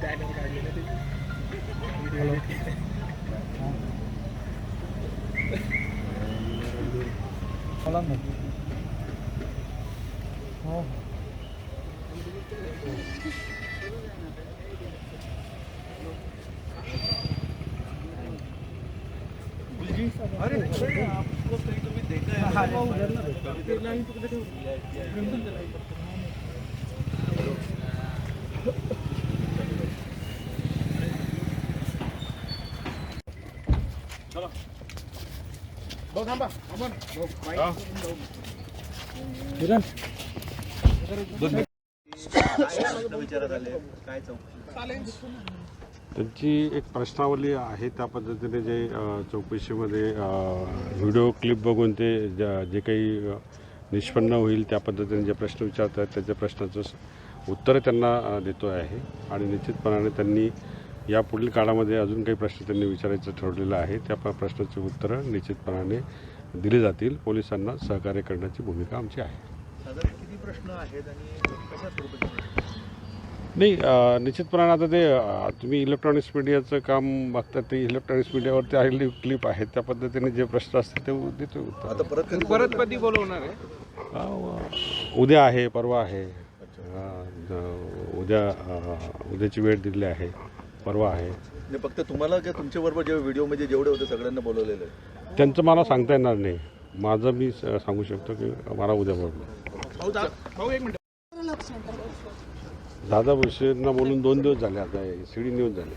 Banner काढलेलं ते मला ना हो भाऊ थांबा त्यांची एक प्रश्नावली आहे त्या पद्धतीने जे चौकशीमध्ये व्हिडिओ क्लिप बघून ते जे काही निष्पन्न होईल त्या पद्धतीने जे प्रश्न विचारतात त्याच्या प्रश्नाचं उत्तर त्यांना देतो आहे. आणि निश्चितपणाने त्यांनी यापुढील काळामध्ये अजून काही प्रश्न त्यांनी विचारायचं ठरवलेलं आहे त्या प- प्रश्नाची उत्तरं निश्चितपणाने दिली जातील. पोलिसांना सहकार्य करण्याची भूमिका आमची आहे. साधारण किती प्रश्न आहेत आणि कशा स्वरूपाचे? नाही निश्चितपणाने आता ते तुम्ही इलेक्ट्रॉनिक्स मीडियाचं काम बघता ते इलेक्ट्रॉनिक्स मीडियावरती आलेली क्लिप आहेत त्या पद्धतीने जे प्रश्न असतील ते देतो उत्तर. आता परत कधी परत कधी बोलवणार आहे? उद्या आहे परवा आहे. उद्या उद्याची वेळ दिली आहे. परवा आहे. म्हणजे फक्त तुम्हाला का तुमच्या बरोबर जे व्हिडिओ म्हणजे जेवढे होते सगळ्यांना बोलवलेलं आहे? त्यांचं मला सांगता येणार नाही. माझं मी स- सांगू शकतो की मला उद्या मिनिट. दादा भुसेंना बोलून दोन दिवस झाले आता सीडी न्यूज झाले.